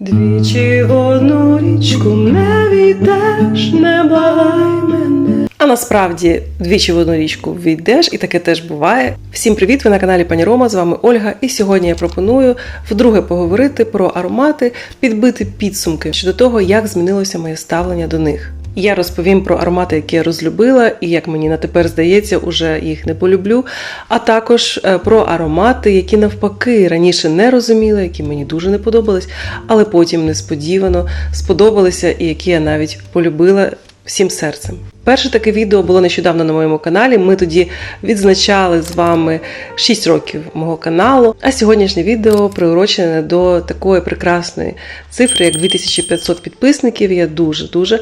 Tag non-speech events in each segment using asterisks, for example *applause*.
Двічі одну річку не війдеш, не благай мене. А насправді двічі в одну річку війдеш, і таке теж буває. Всім привіт! Ви на каналі Пані Рома. З вами Ольга. І сьогодні я пропоную вдруге поговорити про аромати, підбити підсумки щодо того, як змінилося моє ставлення до них. Я розповім про аромати, які я розлюбила, і як мені на тепер здається, уже їх не полюблю. А також е, про аромати, які навпаки раніше не розуміла, які мені дуже не подобались, але потім несподівано сподобалися, і які я навіть полюбила всім серцем. Перше таке відео було нещодавно на моєму каналі. Ми тоді відзначали з вами 6 років мого каналу. А сьогоднішнє відео приурочене до такої прекрасної цифри, як 2500 підписників. Я дуже дуже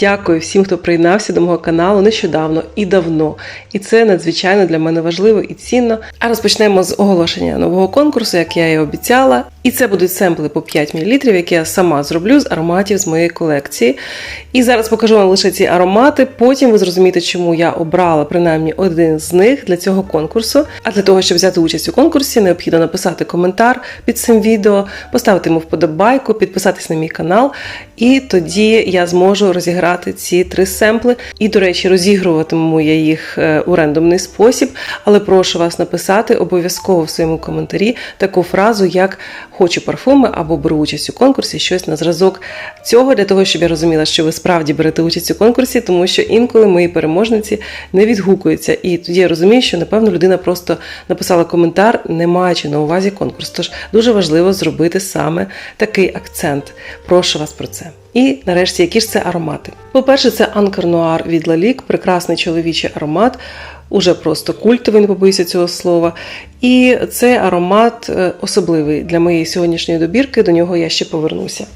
дякую всім, хто приєднався до мого каналу нещодавно і давно. І це надзвичайно для мене важливо і цінно. А розпочнемо з оголошення нового конкурсу, як я і обіцяла. І це будуть семпли по 5 мл, які я сама зроблю з ароматів з моєї колекції. І зараз покажу вам лише ці аромати. Потім ви зрозумієте, чому я обрала принаймні один з них для цього конкурсу. А для того, щоб взяти участь у конкурсі, необхідно написати коментар під цим відео, поставити йому вподобайку, підписатись на мій канал. І тоді я зможу розіграти ці три семпли. І, до речі, розігруватиму я їх е, у рандомний спосіб. Але прошу вас написати обов'язково в своєму коментарі таку фразу, як хочу парфуми або беру участь у конкурсі, щось на зразок цього, для того, щоб я розуміла, що ви справді берете участь у конкурсі, тому що інколи мої переможниці не відгукуються. І тоді я розумію, що напевно людина просто написала коментар, не маючи на увазі конкурс. Тож дуже важливо зробити саме такий акцент. Прошу вас про це. І нарешті, які ж це аромати? По-перше, це Анкер Нуар від Лалік, прекрасний чоловічий аромат, уже просто культовий, не побоюся цього слова. І цей аромат е, особливий для моєї сьогоднішньої добірки, до нього я ще повернуся.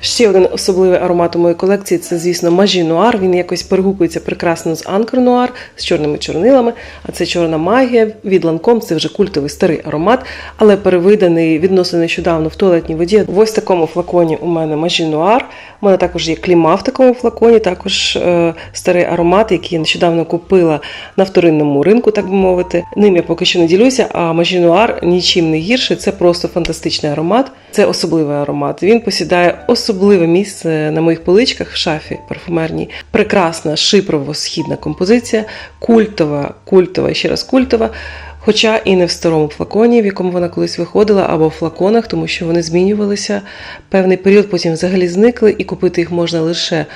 Ще один особливий аромат у моїй колекції це, звісно, Мажі Нуар. Він якось перегукується прекрасно з Анкер Нуар, з чорними чорнилами. А це чорна магія від Ланком. Це вже культовий старий аромат, але перевиданий відносно нещодавно в туалетній воді. В ось такому флаконі у мене Мажі Нуар. У мене також є кліма в такому флаконі, також е, старий аромат, який я нещодавно купила на вторинному ринку, так би мовити. Ним я поки що не ділюся, а Мажі Нуар нічим не гірше. Це просто фантастичний аромат. Це особливий аромат. Він посідає особливе місце на моїх поличках в шафі парфумерній. Прекрасна шипрово-східна композиція, культова, культова ще раз культова. Хоча і не в старому флаконі, в якому вона колись виходила, або в флаконах, тому що вони змінювалися певний період, потім взагалі зникли, і купити їх можна лише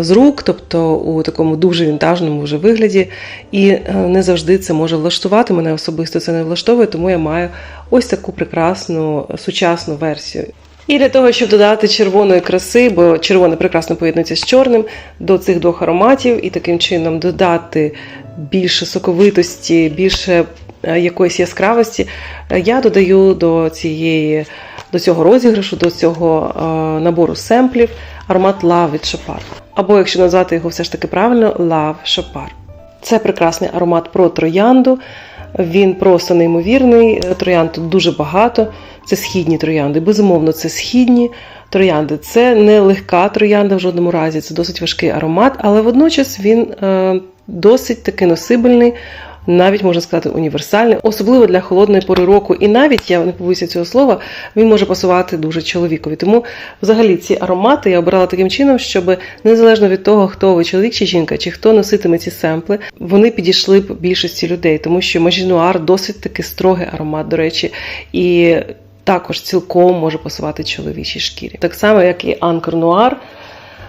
з рук, тобто у такому дуже вінтажному вже вигляді. І е, не завжди це може влаштувати. Мене особисто це не влаштовує, тому я маю ось таку прекрасну сучасну версію. І для того, щоб додати червоної краси, бо червоне прекрасно поєднується з чорним до цих двох ароматів, і таким чином додати більше соковитості, більше е, якоїсь яскравості, е, я додаю до цієї до цього розіграшу, до цього е, набору семплів аромат Love від Chopard. Або, якщо назвати його все ж таки правильно, Love Chopard. Це прекрасний аромат про троянду. Він просто неймовірний. Троянд тут дуже багато. Це східні троянди. Безумовно, це східні троянди. Це не легка троянда в жодному разі, це досить важкий аромат, але водночас він е, досить таки носибельний. Навіть можна сказати універсальний, особливо для холодної пори року. І навіть я не побоюся цього слова, він може пасувати дуже чоловікові. Тому, взагалі, ці аромати я обирала таким чином, щоб незалежно від того, хто ви чоловік чи жінка, чи хто носитиме ці семпли, вони підійшли б більшості людей, тому що Мажінуар досить таки строгий аромат, до речі, і також цілком може пасувати чоловічій шкірі. Так само, як і Анкер Нуар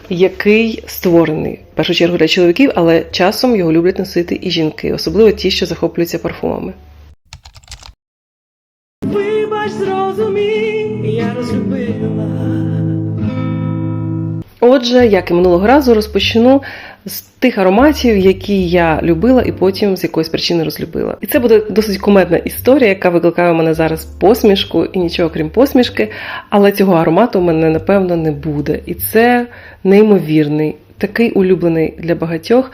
який створений в першу чергу для чоловіків, але часом його люблять носити і жінки, особливо ті, що захоплюються парфумами. Отже, як і минулого разу, розпочну з тих ароматів, які я любила і потім з якоїсь причини розлюбила. І це буде досить кумедна історія, яка викликає у мене зараз посмішку і нічого крім посмішки, але цього аромату у мене напевно не буде. І це неймовірний, такий улюблений для багатьох.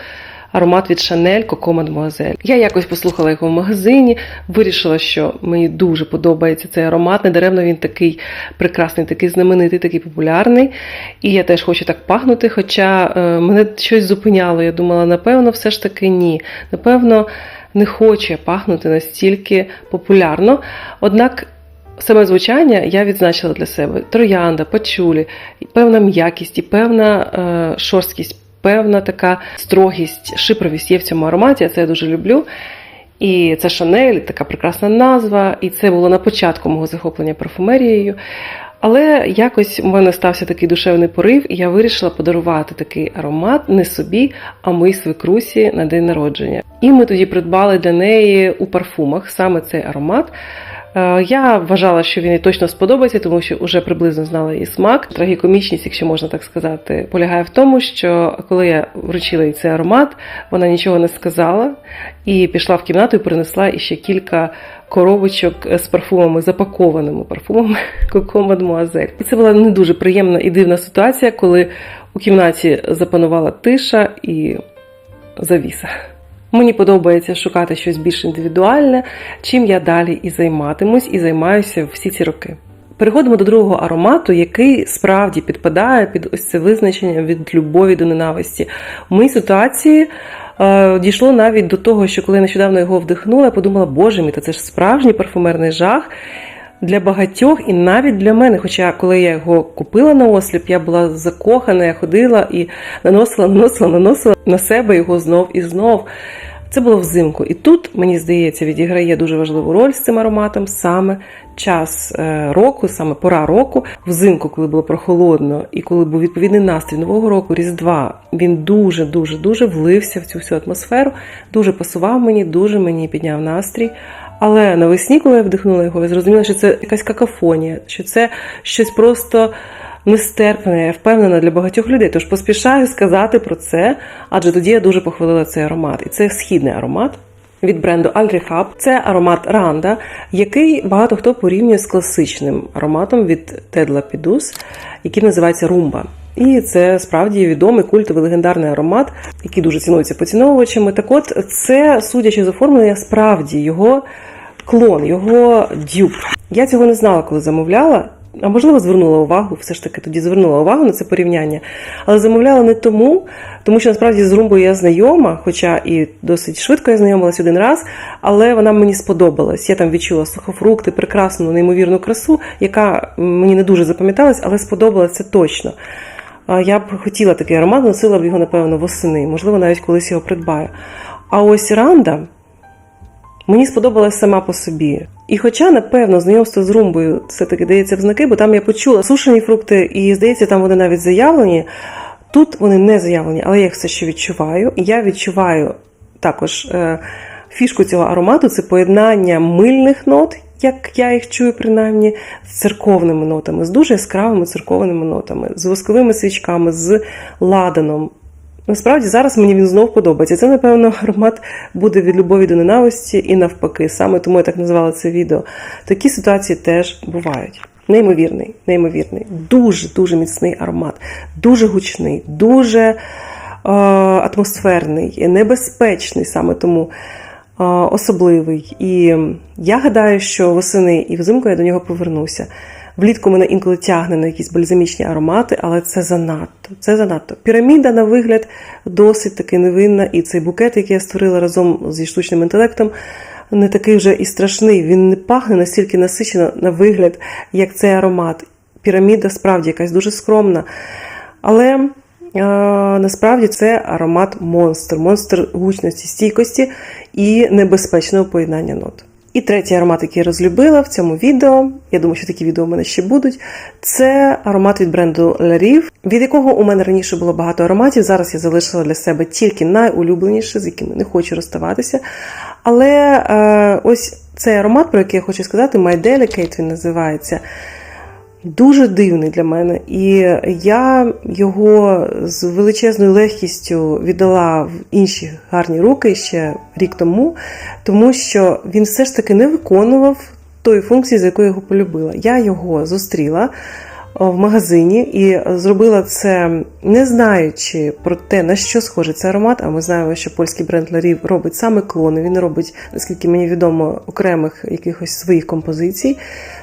Аромат від Chanel Coco Mademoiselle. Я якось послухала його в магазині, вирішила, що мені дуже подобається цей аромат. Недаремно він такий прекрасний, такий знаменитий, такий популярний. І я теж хочу так пахнути. Хоча е, мене щось зупиняло. Я думала, напевно, все ж таки ні. Напевно, не хоче пахнути настільки популярно. Однак саме звучання я відзначила для себе троянда, пачулі, певна м'якість і певна е, шорсткість, певна така строгість, шипровість є в цьому ароматі. Я це дуже люблю. І це Шанель, така прекрасна назва, і це було на початку мого захоплення парфумерією. Але якось у мене стався такий душевний порив, і я вирішила подарувати такий аромат не собі, а моїй свекрусі на день народження. І ми тоді придбали для неї у парфумах саме цей аромат. Е, Я вважала, що він їй точно сподобається, тому що вже приблизно знала її смак. Трагікомічність, якщо можна так сказати, полягає в тому, що коли я вручила їй цей аромат, вона нічого не сказала і пішла в кімнату і принесла іще кілька коробочок з парфумами, запакованими парфумами *laughs* Коко Мадмуазель. І це була не дуже приємна і дивна ситуація, коли у кімнаті запанувала тиша і завіса. Мені подобається шукати щось більш індивідуальне, чим я далі і займатимусь, і займаюся всі ці роки. Переходимо до другого аромату, який справді підпадає під ось це визначення від любові до ненависті. У моїй ситуації е, дійшло навіть до того, що коли я нещодавно його вдихнула, я подумала, боже мій, та це ж справжній парфумерний жах для багатьох і навіть для мене. Хоча коли я його купила на осліп, я була закохана, я ходила і наносила, наносила, наносила на себе його знов і знов. Це було взимку. І тут, мені здається, відіграє дуже важливу роль з цим ароматом саме час е, року, саме пора року, взимку, коли було прохолодно, і коли був відповідний настрій Нового року, Різдва. Він дуже, дуже, дуже влився в цю всю атмосферу, дуже пасував мені, дуже мені підняв настрій. Але навесні, коли я вдихнула його, я зрозуміла, що це якась какафонія, що це щось просто нестерпне, я впевнена для багатьох людей. Тож поспішаю сказати про це, адже тоді я дуже похвалила цей аромат. І це східний аромат. Від бренду Alrihab. Це аромат Ранда, який багато хто порівнює з класичним ароматом від Ted Lapidus, який називається Rumba. І це справді відомий культовий легендарний аромат, який дуже цінується поціновувачами. Так от, це, судячи з оформлення, справді його клон, його дюб. Я цього не знала, коли замовляла. А можливо, звернула увагу, все ж таки тоді звернула увагу на це порівняння. Але замовляла не тому, тому що насправді з румбою я знайома, хоча і досить швидко я знайомилась один раз, але вона мені сподобалась. Я там відчула сухофрукти, прекрасну, неймовірну красу, яка мені не дуже запам'яталась, але сподобалася точно. Я б хотіла такий аромат, носила б його, напевно, восени, можливо, навіть колись його придбаю. А ось Ранда мені сподобалась сама по собі. І хоча, напевно, знайомство з румбою все-таки дається в знаки, бо там я почула сушені фрукти, і здається, там вони навіть заявлені. Тут вони не заявлені, але я їх все ще відчуваю. І я відчуваю також е, фішку цього аромату це поєднання мильних нот, як я їх чую, принаймні, з церковними нотами, з дуже яскравими церковними нотами, з восковими свічками, з ладаном. Насправді зараз мені він знов подобається. Це, напевно, аромат буде від любові до ненависті і навпаки. Саме тому я так назвала це відео. Такі ситуації теж бувають. Неймовірний, неймовірний, дуже дуже міцний аромат, дуже гучний, дуже е, атмосферний, небезпечний саме тому е, особливий. І я гадаю, що восени і взимку я до нього повернуся. Влітку мене інколи тягне на якісь бальзамічні аромати, але це занадто. Це занадто. Піраміда, на вигляд, досить таки невинна, і цей букет, який я створила разом зі штучним інтелектом, не такий вже і страшний. Він не пахне настільки насичено на вигляд, як цей аромат. Піраміда справді якась дуже скромна. Але насправді це аромат монстр, монстр гучності, стійкості і небезпечного поєднання нот. І третій аромат, який я розлюбила в цьому відео, я думаю, що такі відео у мене ще будуть. Це аромат від бренду Ларів, від якого у мене раніше було багато ароматів. Зараз я залишила для себе тільки найулюбленіше, з якими не хочу розставатися. Але е, ось цей аромат, про який я хочу сказати, My Delicate він називається. Дуже дивний для мене, і я його з величезною легкістю віддала в інші гарні руки ще рік тому, тому що він все ж таки не виконував тої функції, за якою його полюбила. Я його зустріла в магазині і зробила це не знаючи про те, на що схожий цей аромат. А ми знаємо, що польський бренд Ларів робить саме клони. Він робить, наскільки мені відомо, окремих якихось своїх композицій.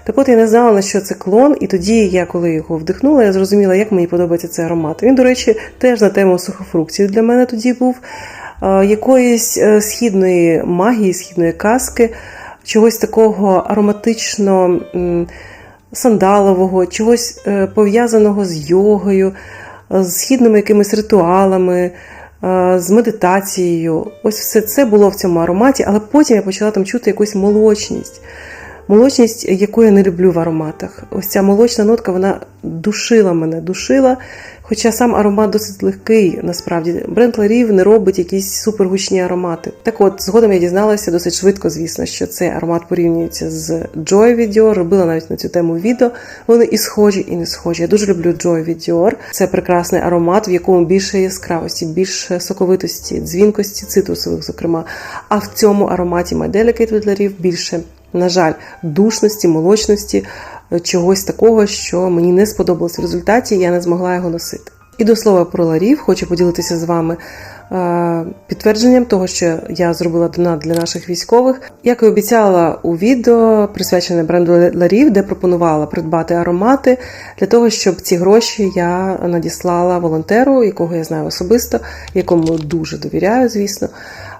Так от я не знала, на що це клон, і тоді я, коли його вдихнула, я зрозуміла, як мені подобається цей аромат. Він, до речі, теж на тему сухофруктів для мене тоді був якоїсь східної магії, східної казки. чогось такого ароматично сандалового, чогось е, пов'язаного з йогою, е, з східними якимись ритуалами, е, з медитацією. Ось все це було в цьому ароматі, але потім я почала там чути якусь молочність. Молочність, яку я не люблю в ароматах. Ось ця молочна нотка, вона душила мене, душила. Хоча сам аромат досить легкий, насправді. Бренд Ларів не робить якісь супергучні аромати. Так от, згодом я дізналася досить швидко, звісно, що цей аромат порівнюється з Joy Dior. Робила навіть на цю тему відео. Вони і схожі, і не схожі. Я дуже люблю Joy Dior. Це прекрасний аромат, в якому більше яскравості, більше соковитості, дзвінкості, цитрусових, зокрема. А в цьому ароматі My Delicate від Ларів більше на жаль, душності, молочності, е, чогось такого, що мені не сподобалось в результаті, я не змогла його носити. І до слова про ларів, хочу поділитися з вами е, підтвердженням того, що я зробила донат для наших військових. Як і обіцяла у відео, присвячене бренду Ларів, де пропонувала придбати аромати для того, щоб ці гроші я надіслала волонтеру, якого я знаю особисто, якому дуже довіряю, звісно.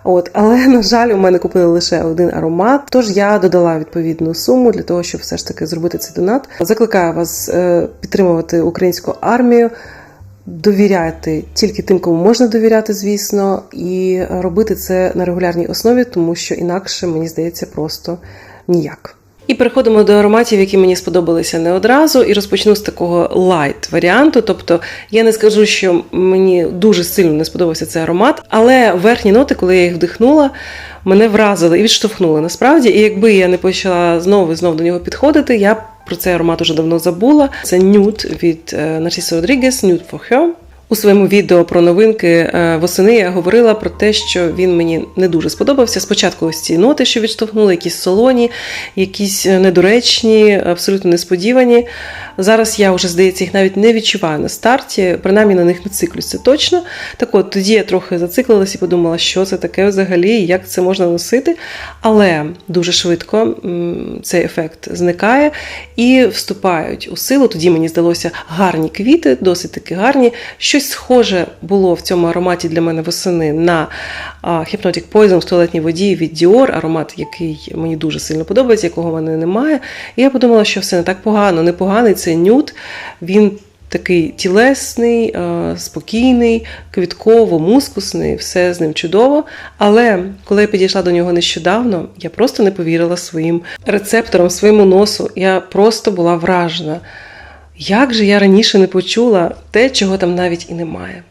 От, але *laughs* на жаль, у мене купили лише один аромат. Тож я додала відповідну суму для того, щоб все ж таки зробити цей донат. Закликаю вас е, підтримувати українську армію. Довіряти тільки тим, кому можна довіряти, звісно, і робити це на регулярній основі, тому що інакше мені здається просто ніяк. І переходимо до ароматів, які мені сподобалися не одразу, і розпочну з такого лайт варіанту. Тобто я не скажу, що мені дуже сильно не сподобався цей аромат, але верхні ноти, коли я їх вдихнула, мене вразили і відштовхнули насправді. І якби я не почала знову і знову до нього підходити, я про цей аромат уже давно забула. Це нюд від Нарсісо Родрігес, Nude for. У своєму відео про новинки е, восени я говорила про те, що він мені не дуже сподобався. Спочатку ось ці ноти, що відштовхнули, якісь солоні, якісь е, недоречні, абсолютно несподівані. Зараз я вже, здається, їх навіть не відчуваю на старті, принаймні на них не циклюсь, це точно. Так от тоді я трохи зациклилась і подумала, що це таке взагалі, як це можна носити. Але дуже швидко цей ефект зникає і вступають у силу. Тоді мені здалося гарні квіти, досить таки гарні. Щось схоже було в цьому ароматі для мене восени на Hypnotic Poison в туалетній воді від Dior, аромат, який мені дуже сильно подобається, якого в мене немає. І я подумала, що все не так погано. Непоганий це нюд. Він такий тілесний, спокійний, квітково-мускусний, все з ним чудово. Але коли я підійшла до нього нещодавно, я просто не повірила своїм рецепторам, своєму носу. Я просто була вражена. Як же я раніше не почула те, чого там навіть і немає.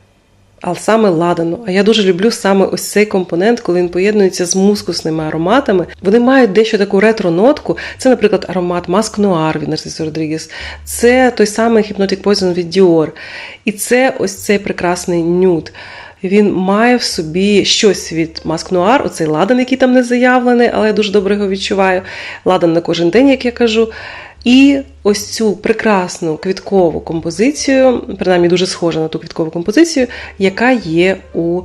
Але саме ладану. А я дуже люблю саме ось цей компонент, коли він поєднується з мускусними ароматами. Вони мають дещо таку ретро-нотку. Це, наприклад, аромат Маск Нуар від Нарцисо Родрігес. Це той самий Hypnotic Poison від Dior. І це ось цей прекрасний нюд. Він має в собі щось від Маск Нуар, оцей ладан, який там не заявлений, але я дуже добре його відчуваю. Ладан на кожен день, як я кажу. І ось цю прекрасну квіткову композицію, принаймні дуже схожа на ту квіткову композицію, яка є у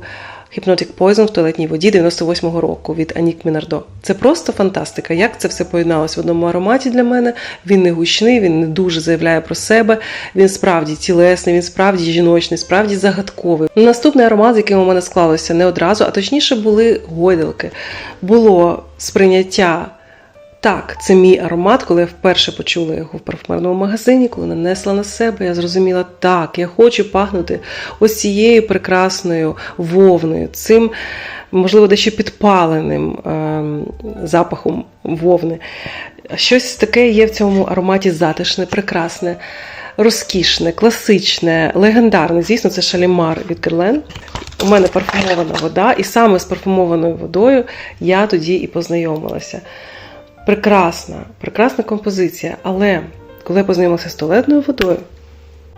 Hypnotic Poison в туалетній воді 98-го року від Анік Мінардо. Це просто фантастика. Як це все поєдналось в одному ароматі для мене? Він не гучний, він не дуже заявляє про себе. Він справді тілесний, він справді жіночний, справді загадковий. Наступний аромат, з яким у мене склалося не одразу, а точніше були гойдалки. Було сприйняття. Так, це мій аромат, коли я вперше почула його в парфумерному магазині, коли нанесла на себе, я зрозуміла, так, я хочу пахнути ось цією прекрасною вовною, цим, можливо, дещо підпаленим е, запахом вовни. Щось таке є в цьому ароматі затишне, прекрасне, розкішне, класичне, легендарне. Звісно, це шалімар від Герлен. У мене парфумована вода, і саме з парфумованою водою я тоді і познайомилася. Прекрасна, прекрасна композиція. Але коли я познайомилася з туалетною водою,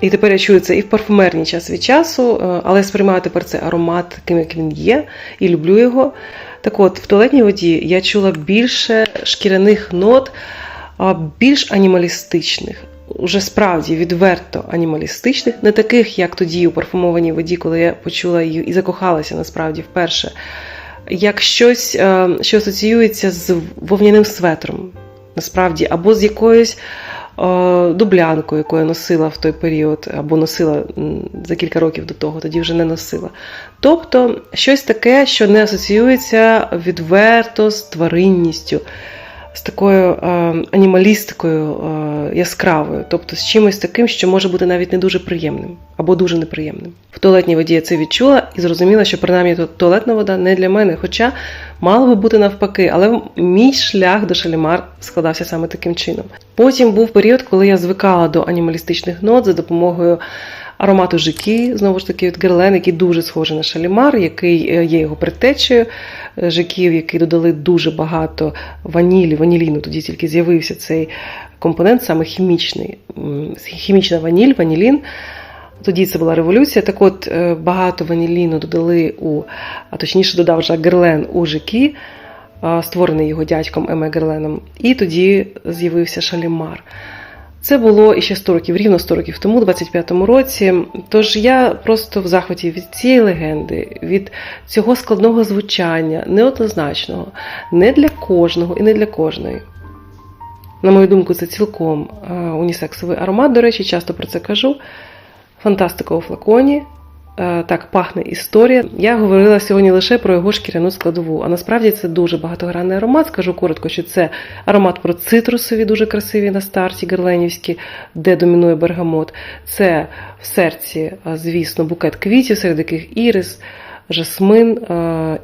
і тепер я чую це і в парфумерній час від часу, е, але сприймаю тепер цей аромат таким, як він є, і люблю його. Так от, в туалетній воді я чула більше шкіряних нот, більш анімалістичних. Уже справді відверто анімалістичних, не таких, як тоді у парфумованій воді, коли я почула її і закохалася насправді вперше як щось, е, що асоціюється з вовняним светром, насправді, або з якоюсь е, дублянкою, яку я носила в той період, або носила за кілька років до того, тоді вже не носила. Тобто щось таке, що не асоціюється відверто з тваринністю, з такою е, анімалістикою е, яскравою, тобто з чимось таким, що може бути навіть не дуже приємним або дуже неприємним. В туалетній воді я це відчула і зрозуміла, що принаймні туалетна вода не для мене, хоча мало би бути навпаки, але мій шлях до шалімар складався саме таким чином. Потім був період, коли я звикала до анімалістичних нот за допомогою аромату жики, знову ж таки від Герлен, який дуже схожий на шалімар, який е, є його предтечею. Е, Жиків, які додали дуже багато ванілі, ваніліну. Тоді тільки з'явився цей компонент, саме хімічний, хімічна ваніль, ванілін. Тоді це була революція. Так от е, багато ваніліну додали у, а точніше додав Жак Герлен у жики, а, створений його дядьком Еме Герленом. І тоді з'явився шалімар. Це було ще 100 років, рівно 100 років тому, у 25-му році. Тож я просто в захваті від цієї легенди, від цього складного звучання, неоднозначного, не для кожного і не для кожної. На мою думку, це цілком е, унісексовий аромат. До речі, часто про це кажу. Фантастика у флаконі. Е, Так пахне історія. Я говорила сьогодні лише про його шкіряну складову. А насправді це дуже багатогранний аромат. Скажу коротко, що це аромат про цитрусові, дуже красиві на старті герленівські, де домінує бергамот. Це в серці, е, звісно, букет квітів, серед яких ірис, жасмин, е,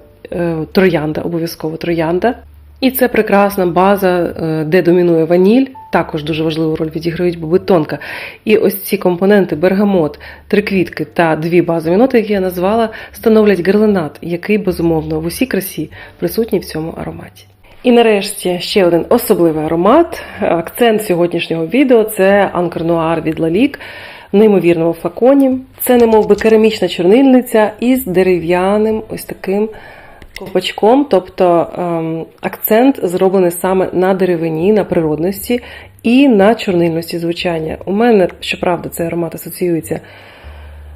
троянда, обов'язково троянда. І це прекрасна база, е, де домінує ваніль. Також дуже важливу роль відіграють боби тонка. І ось ці компоненти бергамот, три квітки та дві базові ноти, які я назвала, становлять герленат, який безумовно в усій красі присутній в цьому ароматі. І нарешті ще один особливий аромат. Акцент сьогоднішнього відео це Анкер Нуар від Лалік в неймовірному флаконі. Це немов би керамічна чорнильниця із дерев'яним ось таким ковпачком, тобто ем, акцент зроблений саме на деревині, на природності і на чорнильності звучання. У мене, щоправда, цей аромат асоціюється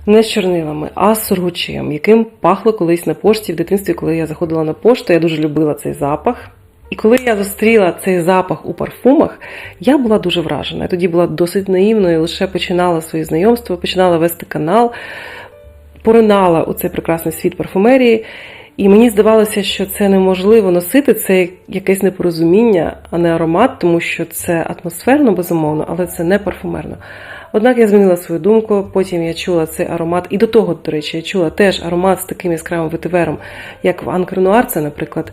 не з чорнилами, а з сургучем, яким пахло колись на пошті в дитинстві, коли я заходила на пошту. Я дуже любила цей запах. І коли я зустріла цей запах у парфумах, я була дуже вражена. Я тоді була досить наївною, лише починала свої знайомства, починала вести канал, поринала у цей прекрасний світ парфумерії. І мені здавалося, що це неможливо носити, це якесь непорозуміння, а не аромат, тому що це атмосферно, безумовно, але це не парфумерно. Однак я змінила свою думку, потім я чула цей аромат, і до того, до речі, я чула теж аромат з таким яскравим ветивером, як в Анкер Нуар, це, наприклад,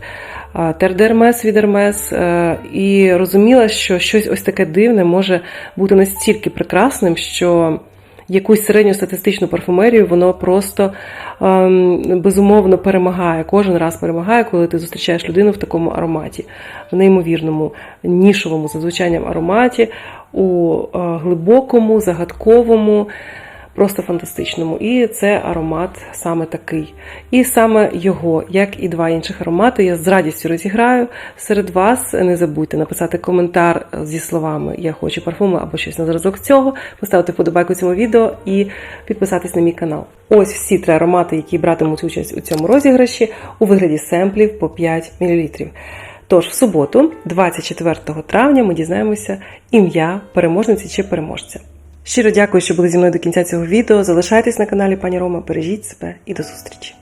Тердермес від Ермес, е, і розуміла, що щось ось таке дивне може бути настільки прекрасним, що якусь середньостатистичну парфумерію, воно просто ем, безумовно перемагає. Кожен раз перемагає, коли ти зустрічаєш людину в такому ароматі, в неймовірному, нішовому за ароматі, у е, глибокому, загадковому. Просто фантастичному. І це аромат саме такий. І саме його, як і два інших аромати, я з радістю розіграю серед вас. Не забудьте написати коментар зі словами Я хочу парфуми або щось на зразок цього, поставити вподобайку цьому відео і підписатись на мій канал. Ось всі три аромати, які братимуть участь у цьому розіграші, у вигляді семплів по 5 мл. Тож в суботу, 24 травня, ми дізнаємося ім'я переможниці чи переможця. Щиро дякую, що були зі мною до кінця цього відео. Залишайтесь на каналі пані Рома, бережіть себе і до зустрічі!